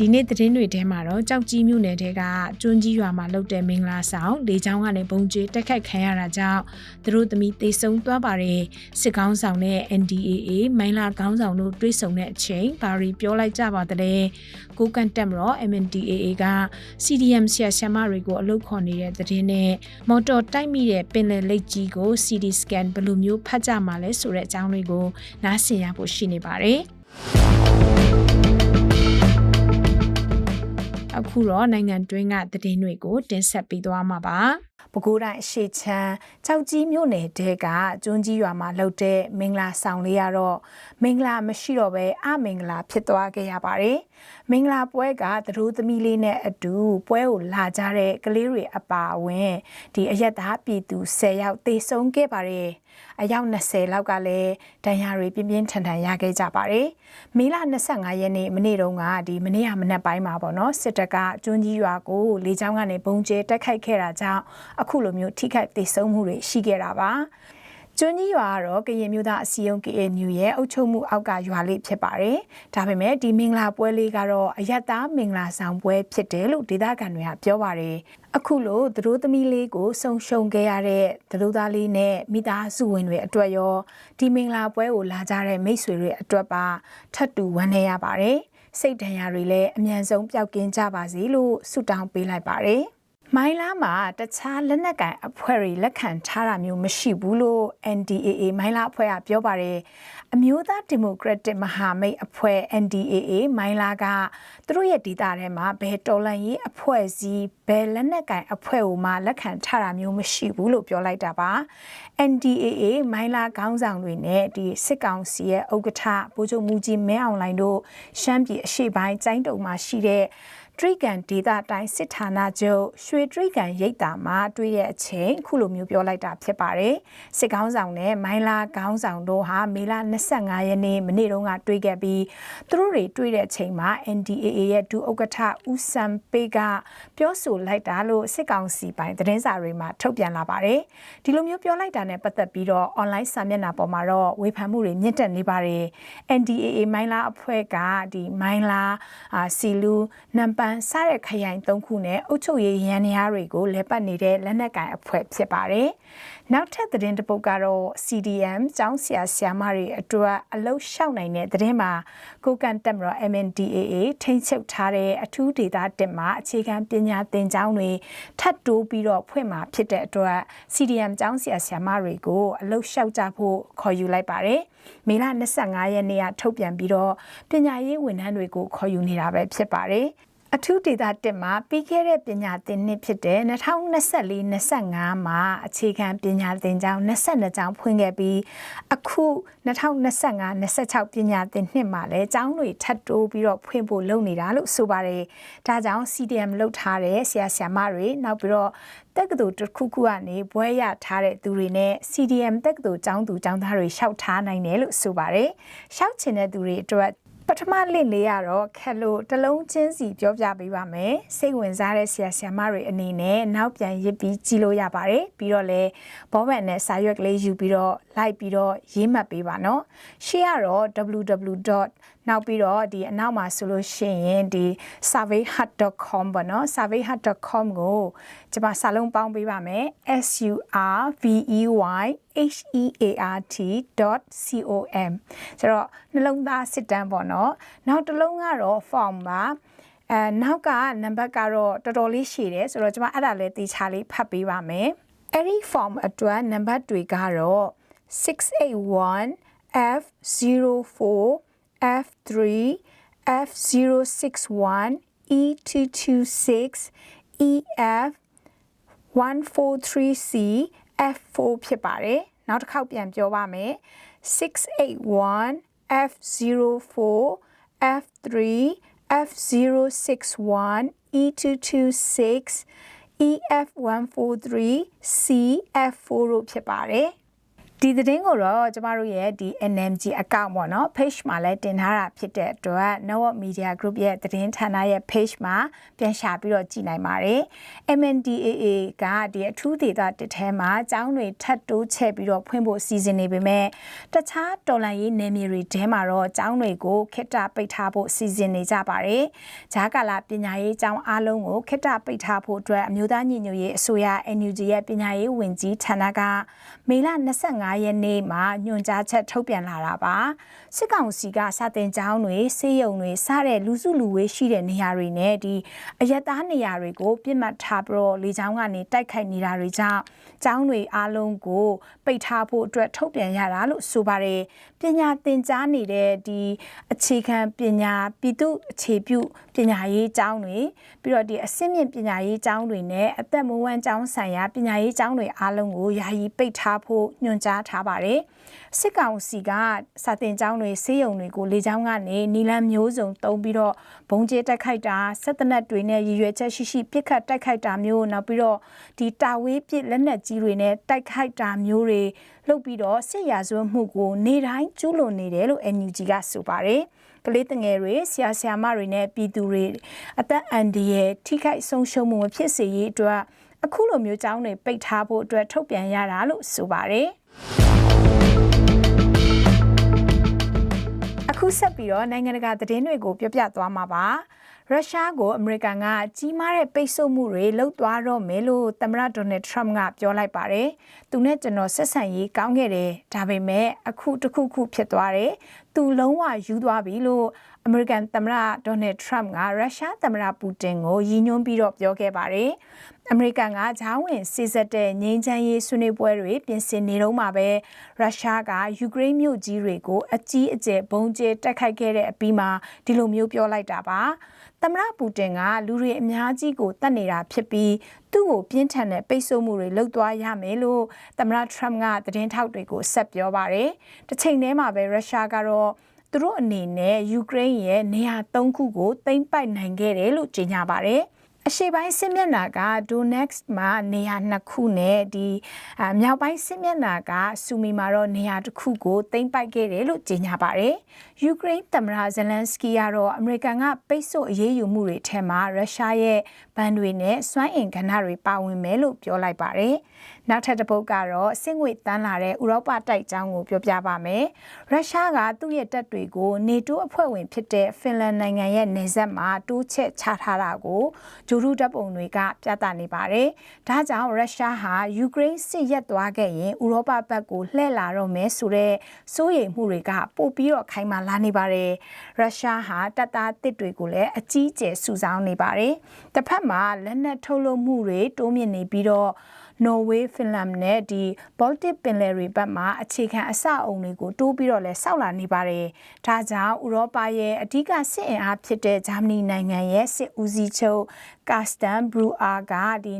ဒီနေ့သတင်းတွေထဲမှာတော့ကြောက်ကြီးမြို့နယ်တဲကကျွန်းကြီးရွာမှာလုပ်တဲ့မင်္ဂလာဆောင်လေချောင်းကနေဘုံကျဲတက်ခိုက်ခံရတာကြောင့်သူတို့သမီးတေဆုံးသွားပါတယ်စစ်ကောင်းဆောင်နဲ့ NDAA မိုင်းလာကောင်းဆောင်တို့တွေ့ဆုံတဲ့အချိန်ဘာရီပြောလိုက်ကြပါတဲ့ကိုကန်တက်မရော MNDAA က CDM ဆရာဆရာမတွေကိုအလုပ်ခေါ်နေတဲ့သတင်းနဲ့မော်တော်တိုက်မိတဲ့ပင်လယ်လိပ်ကြီးကို CD scan ဘယ်လိုမျိုးဖတ်ကြမှာလဲဆိုတဲ့အကြောင်းလေးကိုနားဆင်ရဖို့ရှိနေပါတယ် ခုတော့နိုင်ငံတွင်းကသတင်းတွေကိုတင်ဆက်ပေးသွားမှာပါ။ ပဲခူးတိုင်းအရှိချမ်းကြောက်ကြီးမြို့နယ်တဲကကျွန်းကြီးရွာမှာလှုပ်တဲ့မင်္ဂလာဆောင်လေးကတော့မင်္ဂလာမရှိတော့ဘဲအမင်္ဂလာဖြစ်သွားခဲ့ရပါတယ်။မင်္ဂလာပွဲကသတို့သမီးလေးနဲ့အတူပွဲကိုလာကြတဲ့ကလေးတွေအပါအဝင်ဒီအရက်သားပြည်သူ10ယောက်တေဆုံးခဲ့ပါတယ်။အယောက်20လောက်ကလည်းဒဏ်ရာတွေပြင်းပြင်းထန်ထန်ရခဲ့ကြပါတယ်။မေလ25ရက်နေ့မနေ့တုန်းကဒီမနေ့ကမနက်ပိုင်းမှာပေါ့နော်စစ်တပ်ကကျွန်းကြီးရွာကိုလေကြောင်းကနေပုံကျဲတက်ခိုက်ခဲ့တာကြောင့်အခုလိုမျိုးထိခိုက်ဒေဆုံးမှုတွေရှိခဲ့တာပါ။ကျွန်းကြီးရွာကတော့ကရင်မျိုးသားအစည်းအရုံး KNU ရဲ့အုပ်ချုပ်မှုအောက်ကရွာလေးဖြစ်ပါတယ်။ဒါပေမဲ့ဒီမင်္ဂလာပွဲလေးကတော့အယက်သားမင်္ဂလာဆောင်ပွဲဖြစ်တယ်လို့ဒေသခံတွေကပြောပါတယ်။အခုလိုသတို့သမီးလေးကိုဆုံရှုံခဲ့ရတဲ့သတို့သားလေးနဲ့မိသားစုဝင်တွေအတွက်ရောဒီမင်္ဂလာပွဲကိုလာကြတဲ့မိတ်ဆွေတွေအတွက်ပါထပ်တူဝမ်းနည်းရပါတယ်။စိတ်ဒဏ်ရာတွေလည်းအမြန်ဆုံးပျောက်ကင်းကြပါစေလို့ဆုတောင်းပေးလိုက်ပါတယ်။ မိုင်းလာမှာတခြားလက်နက်ကိုင်အဖွဲ့တွေလက်ခံထားတာမျိုးမရှိဘူးလို့ NDAA မိုင်းလာအဖွဲ့ကပြောပါတယ်အမျိုးသားဒီမိုကရက်တစ်မဟာမိတ်အဖွဲ့ NDAA မိုင်းလာကသူတို့ရဲ့ဒေသထဲမှာဘယ်တော်လှန်ရေးအဖွဲ့အစည်းဘယ်လက်နက်ကိုင်အဖွဲ့ကိုမှလက်ခံထားတာမျိုးမရှိဘူးလို့ပြောလိုက်တာပါ NDAA မိုင်းလာခေါင်းဆောင်တွေနဲ့ဒီစစ်ကောင်စီရဲ့ဥက္ကဋ္ဌဗိုလ်ချုပ်မူကြီးမင်းအောင်လှိုင်တို့ရှမ်းပြည်အရှေ့ပိုင်းကျိုင်းတုံမှာရှိတဲ့ တရိကန်ဒေတာတိုင်းစစ်ဌာနချုပ်ရွှေတရိကန်ရိပ်သာမှာတွေ့တဲ့အချိန်ခုလိုမျိုးပြောလိုက်တာဖြစ်ပါတယ်စစ်ကောင်းဆောင်နဲ့မိုင်းလာကောင်းဆောင်တို့ဟာမေလ25ရက်နေ့မနေ့တုန်းကတွေ့ခဲ့ပြီးသူတို့တွေတွေ့တဲ့အချိန်မှာ NDAA ရဲ့ဒုဥက္ကဋ္ဌဦးစံပေကပြောဆိုလိုက်တာလို့စစ်ကောင်စီပိုင်းသတင်းစာတွေမှာထုတ်ပြန်လာပါတယ်ဒီလိုမျိုးပြောလိုက်တာနဲ့ပတ်သက်ပြီးတော့ online စာမျက်နှာပေါ်မှာတော့ဝေဖန်မှုတွေမြင့်တက်နေပါတယ် NDAA မိုင်းလာအဖွဲ့ကဒီမိုင်းလာစီလူနံပါန်စတဲ့ခရိုင်၃ခုနဲ့အုပ်ချုပ်ရေးရန်နေရာတွေကိုလဲပတ်နေတဲ့လက်နက်ကင်အဖွဲ့ဖြစ်ပါတယ်။နောက်ထပ်သတင်းတစ်ပုဒ်ကတော့ CDM ကျောင်းဆရာဆရာမတွေအတွက်အလုရှောက်နိုင်တဲ့သတင်းမှာကိုကန်တက်မတော် MNDAA ထိန်းချုပ်ထားတဲ့အထူးဒေသတက်မှာအခြေခံပညာသင်ကျောင်းတွေထပ်တိုးပြီးတော့ဖွင့်မှာဖြစ်တဲ့အတွက် CDM ကျောင်းဆရာဆရာမတွေကိုအလုရှောက်ကြဖို့ခေါ်ယူလိုက်ပါတယ်။မေလ25ရက်နေ့ကထုတ်ပြန်ပြီးတော့ပညာရေးဝန်ထမ်းတွေကိုခေါ်ယူနေတာပဲဖြစ်ပါတယ်။ အထူးဒေတာ1မှာပြီးခဲ့တဲ့ပညာသင်နှစ်ဖြစ်တဲ့2024-25မှာအခြေခံပညာသင်ကျောင်း22ကျောင်းဖွင့်ခဲ့ပြီးအခု2025-26ပညာသင်နှစ်မှာလည်းကျောင်းတွေထပ်တိုးပြီးတော့ဖွင့်ဖို့လုပ်နေတာလို့ဆိုပါတယ်။ဒါကြောင့် CDM လုပ်ထားတဲ့ဆရာဆရာမတွေနောက်ပြီးတော့တက္ကသိုလ်တစ်ခုခုကနေဘွဲရထားတဲ့သူတွေနဲ့ CDM တက္ကသိုလ်ကျောင်းသူကျောင်းသားတွေရှောက်ထားနိုင်တယ်လို့ဆိုပါတယ်။ရှောက်ချင်တဲ့သူတွေအတွက် ပထမလင့်လေးကတော့ခက်လို့တလုံးချင်းစီပြောပြပေးပါမယ်စိတ်ဝင်စားတဲ့ဆရာဆရာမတွေအနေနဲ့နောက်ပြန်ရစ်ပြီးကြည့်လို့ရပါတယ်ပြီးတော့လည်းဘောဘန်နဲ့စာရွက်ကလေးယူပြီးတော့လိုက်ပြီးတော့ရေးမှတ်ပေးပါနော်ရှေ့ကတော့ www. နောက်ပြီးတော့ဒီအနောက်မှာဆိုလို့ရှိရင်ဒီ surveyhut.com ပေါ့နော် surveyhut.com ကိုကျွန်မစာလုံးပေါင်းပေးပါမယ် s u r v e y h e a r t.com ဆိုတော့နှလုံးသားစစ်တမ်းပေါ့နော်နောက်တစ်လုံးကတော့ form ပါအဲနောက်ကနံပါတ်ကတော့တော်တော်လေးရှည်တယ်ဆိုတော့ကျွန်မအဲ့ဒါလည်းတေချာလေးဖတ်ပေးပါမယ်အဲ့ဒီ form အတွက်နံပါတ်တွေကတော့681 F04 F3 F061 E226 EF 143C F4 ဖြစ်ပါတယ်နောက်တစ်ခေါက်ပြန်ပြောပါမယ်681 F04 F3 F061 E226 EF143 CF4 တို့ဖြစ်ပါတယ်။ ဒီသတင်းကိုတော့ကျမတို့ရဲ့ဒီ NMG account ပေါ့နော် page မှာလည်းတင်ထားတာဖြစ်တဲ့အတွက် Nowat Media Group ရဲ့သတင်းဌာနရဲ့ page မှာပြန်ရှာပြီးတော့ကြည့်နိုင်ပါတယ် MNDAA ကဒီအထူးဒေသတစ်ထဲမှာအကြောင်းတွေထပ်တိုးချဲ့ပြီးတော့ဖွင့်ဖို့စီစဉ်နေပေမဲ့တခြားတော်လှန်ရေးနယ်မြေတွေထဲမှာတော့အကြောင်းတွေကိုခက်တာပိတ်ထားဖို့စီစဉ်နေကြပါတယ်ဂျာကာလာပညာရေးအကြောင်းအားလုံးကိုခက်တာပိတ်ထားဖို့အတွက်အမျိုးသားညီညွတ်ရေးအစိုးရ NUG ရဲ့ပညာရေးဝန်ကြီးဌာနကမေလ25 25ရက်နေ့မှာညွှန်ကြားချက်ထုတ်ပြန်လာတာပါစစ်ကောင်စီကစာတင်ကျောင်းတွေစေယုံတွေစတဲ့လူစုလူဝေးရှိတဲ့နေရာတွေနဲ့ဒီအယက်သားနေရာတွေကိုပြစ်မှတ်ထားပြီးတော့လေကြောင်းကနေတိုက်ခိုက်နေတာတွေကြောင့်ကျောင်းတွေအားလုံးကိုပိတ်ထားဖို့အတွက်ထုတ်ပြန်ရတာလို့ဆိုပါတယ်ပညာသင်ကြားနေတဲ့ဒီအခြေခံပညာပြည်သူအခြေပြုပညာရေးကျောင်းတွေပြီးတော့ဒီအဆင့်မြင့်ပညာရေးကျောင်းတွေနဲ့အသက်မွေးဝမ်းကျောင်းဆိုင်ရာပညာရေးကျောင်းတွေအားလုံးကိုယာယီပိတ်ထားဖို့ညွှန်ကြားထားပါတယ်။စစ်ကောင်စီကစာတင်ကျောင်းတွေဆေးရုံတွေကိုလေကြောင်းကနေနီလန်မျိုးစုံတုံးပြီးတော့ဘုံကျဲတက်ခိုက်တာဆက်တနက်တွေနဲ့ရည်ရွယ်ချက်ရှိရှိပြစ်ခတ်တိုက်ခိုက်တာမျိုးနောက်ပြီးတော့ဒီတာဝေးပစ်လက်နက်ကြီးတွေနဲ့တိုက်ခိုက်တာမျိုးတွေလုပ်ပြီးတော့စစ်ရာဇဝတ်မှုကိုနေတိုင်းကျူးလွန်နေတယ်လို့ NUG ကဆိုပါတယ်။ကလေးတငယ်တွေဆရာဆရာမတွေနဲ့ပြည်သူတွေအသက်အန္တရာယ်ထိခိုက်ဆုံးရှုံးမှုမဖြစ်စေရေးအတွက်အခုလိုမျိုးကြောင်းတွေပိတ်ထားဖို့အတွက်ထုတ်ပြန်ရတာလို့ဆိုပါတယ် အခုဆက်ပြီးတော့နိုင်ငံတကာသတင်းတွေကို ပြောပြသွားမှာပါ ရုရှားကိုအမေရိကန်ကကြီးမားတဲ့ပိတ်ဆို့မှုတွေလုပ်သွားတော့မယ်လို့သမ္မတဒေါ်နယ်ထရမ့်ကပြောလိုက်ပါတယ်။သူနဲ့ကျွန်တော်ဆက်ဆံရေးကောင်းခဲ့တယ်။ဒါပေမဲ့အခုတစ်ခုခုဖြစ်သွားတယ်။သူလုံးဝယူသွားပြီလို့အမေရိကန်သမ္မတဒေါ်နယ်ထရမ့်ကရုရှားသမ္မတပူတင်ကိုရည်ညွှန်းပြီးတော့ပြောခဲ့ပါတယ်။အမေရိကန်ကဂျားဝင်စီစက်တဲ့ငြိမ်းချမ်းရေးဆွေးနွေးပွဲတွေပြင်ဆင်နေတော့မှာပဲရုရှားကယူကရိန်းမြို့ကြီးတွေကိုအကြီးအကျယ်ဘုံကျဲတိုက်ခိုက်ခဲ့တဲ့အပြီးမှာဒီလိုမျိုးပြောလိုက်တာပါ။ သမ္မတပူတင်ကလူတွေအများကြီးကိုတတ်နေတာဖြစ်ပြီးသူ့ကိုပြင်းထန်တဲ့ပိတ်ဆို့မှုတွေလုပ်သွားရမယ်လို့သမ္မတထရမ့်ကသတင်းထောက်တွေကိုဆက်ပြောပါတယ်။တစ်ချိန်တည်းမှာပဲရုရှားကတော့သူတို့အနေနဲ့ယူကရိန်းရဲ့နေရာ၃ခုကိုသိမ်းပိုက်နိုင်ခဲ့တယ်လို့ကြေညာပါတယ်။ အရှေ့ပိုင်းစစ်မျက်နှာက Donetsk မှာနေရာနှစ်ခုနဲ့ဒီမြောက်ပိုင်းစစ်မျက်နှာကဆူမီမှာတော့နေရာတစ်ခုကိုသိမ်းပိုက်ခဲ့တယ်လို့ကြေညာပါတယ်။ယူကရိန်းသမ္မတဇလန်စကီကတော့အမေရိကန်ကပိတ်ဆို့အရေးယူမှုတွေထဲမှာရုရှားရဲ့ဘဏ်တွေနဲ့စွမ်းအင်ကဏ္ဍတွေပါဝင်မယ်လို့ပြောလိုက်ပါတယ်။ နောက်ထပ်တစ်ပုဒ်ကတော့စင်ငွေတန်းလာတဲ့ဥရောပတိုက်ကြောင်းကိုပြောပြပါမယ်။ရုရှားကသူ့ရဲ့တပ်တွေကိုနေတိုးအဖွဲ့ဝင်ဖြစ်တဲ့ဖင်လန်နိုင်ငံရဲ့နေဆက်မှာတိုးချက်ချထားတာကိုဂျိုရူတပ်ပုံတွေကပြသနေပါတယ်။ဒါကြောင့်ရုရှားဟာယူကရိန်းစစ်ရက်သွားခဲ့ရင်ဥရောပဘက်ကိုလှည့်လာတော့မယ်ဆိုတဲ့စိုးရိမ်မှုတွေကပို့ပြီးတော့ခိုင်မာလာနေပါတယ်။ရုရှားဟာတပ်သားတစ်တွေကိုလည်းအကြီးအကျယ်စုဆောင်းနေပါတယ်။တစ်ဖက်မှာလက်နက်ထုတ်လုပ်မှုတွေတိုးမြင့်နေပြီးတော့ နော်ဝေးဖင်လန်နဲ့ဒီ Baltic ပင်လယ်တွေဘက်မှာအခြေခံအဆောက်အုံတွေကိုတိုးပြီးတော့လဲစောက်လာနေပါတယ်။ဒါကြောင့်ဥရောပရဲ့အဓိကစစ်အင်အားဖြစ်တဲ့ဂျာမနီနိုင်ငံရဲ့စစ်ဦးစီးချုပ်ကာစတန်ဘရူအာကဒီ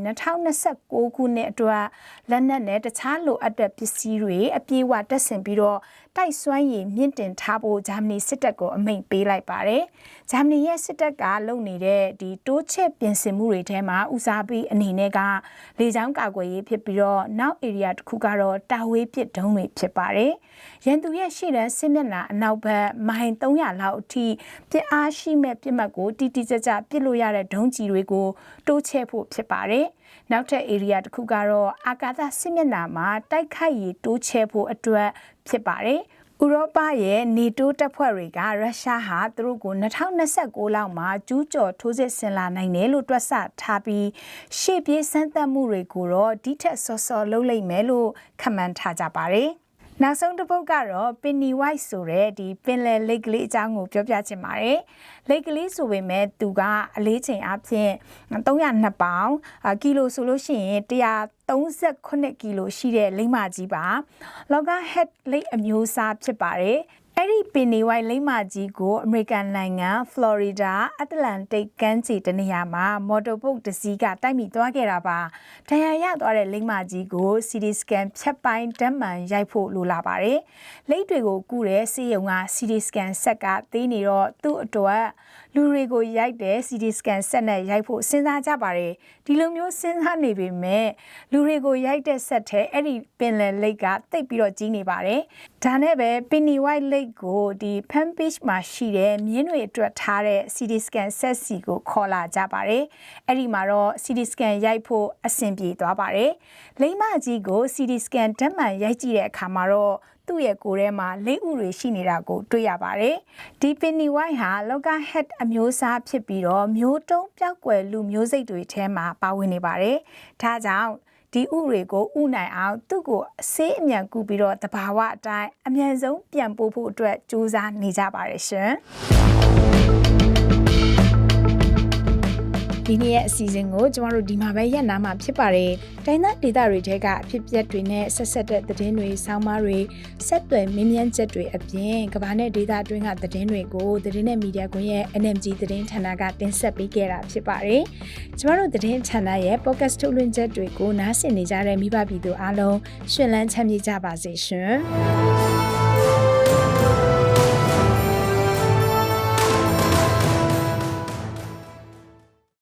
2026ခုနှစ်အတွက်လက်နက်နဲ့တခြားလိုအပ်တဲ့ပစ္စည်းတွေအပြည့်အဝတက်ဆင်ပြီးတော့ တိုက်စွမ်းရည်မြင့်တင်ထားဖို့ဂျာမနီစစ်တပ်ကိုအမိန့်ပေးလိုက်ပါတယ်။ဂျာမနီရဲ့စစ်တပ်ကလုပ်နေတဲ့ဒီတိုးချဲ့ပြင်ဆင်မှုတွေထဲမှာဦးစားပေးအနေနဲ့ကလေကြောင်းကာကွယ်ရေးဖြစ်ပြီးတော့နောက် area တစ်ခုကတော့တာဝေးပစ်ဒုံးတွေဖြစ်ပါတယ်။ရန်သူရဲ့ရှေ့တန်းစစ်မျက်နှာအနောက်ဘက်မိုင်300လောက်အထိပြစ်အားရှိမဲ့ပြစ်မှတ်ကိုတီတီကြကြပစ်လို့ရတဲ့ဒုံးကျည်တွေကိုတိုးချဲ့ဖို့ဖြစ်ပါတယ်။ နောက်ထပ် area တစ်ခုကတော့အာကာသစစ်မျက်နှာမှာတိုက်ခိုက်ရေးတိုးချဲ့ဖို့အတွက်ဖြစ်ပါတယ်။ဥရောပရဲ့နေတိုးတပ်ဖွဲ့တွေကရုရှားဟာသူတို့ကို2029လောက်မှာကျူးကျော်ထိုးစစ်ဆင်လာနိုင်တယ်လို့တွက်ဆထားပြီးရှေ့ပြေးစမ်းသပ်မှုတွေကိုတော့ဒီထက်စောစောလုပ်လိုက်မယ်လို့ခန့်မှန်းထားကြပါတယ်။ နောက်ဆုံးတစ်ပုဒ်ကတော့ Penny White ဆိုတဲ့ဒီပင်လယ်လိတ်ကလေးအကြောင်းကိုပြောပြချင်ပါတယ်။လိတ်ကလေးဆိုပေမဲ့သူကအလေးချိန်အပြင်302ပေါင်ကီလိုဆိုလို့ရှိရင်138ကီလိုရှိတဲ့လိမ့်မကြီးပါ။လောက head လိတ်အမျိုးအစားဖြစ်ပါတယ်။ အဲ့ဒီပင်နေဝိုင်လိမ့်မကြီးကိုအမေရိကန်နိုင်ငံဖလော်ရီဒါအတ္တလန်တိတ်ကမ်းခြေတနေရာမှာမော်တော်ဘုတ်တစ်စီးကတိုက်မိသွားခဲ့တာပါ။ဒဏ်ရာရသွားတဲ့လိမ့်မကြီးကို CT scan ဖြတ်ပိုင်းဓာတ်မှန်ရိုက်ဖို့လိုလာပါတယ်။လိပ်တွေကိုကုတဲ့စေယုံက CT scan ဆက်ကသေးနေတော့သူ့အတွက်လူတွေကိုရိုက်တဲ့ CT scan ဆက်နဲ့ရိုက်ဖို့စဉ်းစားကြပါတယ်။ဒီလိုမျိုးစဉ်းစားနေပေမဲ့လူတွေကိုရိုက်တဲ့ဆက်ထဲအဲ့ဒီပင်လယ်လိပ်ကတိတ်ပြီးတော့ကြီးနေပါတယ်။ဒါနဲ့ပဲ Penny White Lake ကိုဒီ fan page မှာရှိတဲ့မြင်းတွေအတွက်ထားတဲ့ CT scan ဆက်စီကိုခေါ်လာကြပါတယ်။အဲ့ဒီမှာတော့ CT scan ရိုက်ဖို့အဆင်ပြေသွားပါတယ်။လိမ့်မကြီးကို CT scan ဓာတ်မှန်ရိုက်ကြည့်တဲ့အခါမှာတော့သူ့ရဲ့ကိုယ်ထဲမှာလိပ်ဥတွေရှိနေတာကိုတွေ့ရပါတယ်။ဒီ Penny White ဟာလောက head အမျိုးအစားဖြစ်ပြီးတော့မျိုးတုံးပြောက်ကွယ်လူမျိုးစိတ်တွေထဲမှာပါဝင်နေပါတယ်။ဒါကြောင့် ဒီဥတွေကိုဥနိုင်အောင်သူ့ကိုအစေးအမြန်ကူပြီးတော့တဘာဝအတိုင်းအမြန်ဆုံးပြန်ပို့ဖို့အတွက်ကြိုးစားနေကြပါတယ်ရှင် ဒီနေ့ရဲ့အစီအစဉ်ကိုကျမတို့ဒီမှာပဲရပ်နာမှာဖြစ်ပါတယ်။တိုင်းသားဒေသတွေထဲကအဖြစ်အပျက်တွေနဲ့ဆက်ဆက်တဲ့သတင်းတွေ၊ဆောင်းပါးတွေဆက်သွယ်မင်းမြန်းချက်တွေအပြင်ကမ္ဘာနဲ့ဒေသအတွင်းကသတင်းတွေကိုသတင်းနဲ့မီဒီယာကွန်ရဲ့ NMG သတင်းဌာနကတင်ဆက်ပေးခဲ့တာဖြစ်ပါတယ်။ကျမတို့သတင်းဌာနရဲ့ podcast ထုတ်လွှင့်ချက်တွေကိုနားဆင်နေကြတဲ့မိဘပြည်သူအားလုံးရှင်လန်းချမ်းမြေ့ကြပါစေရှင်။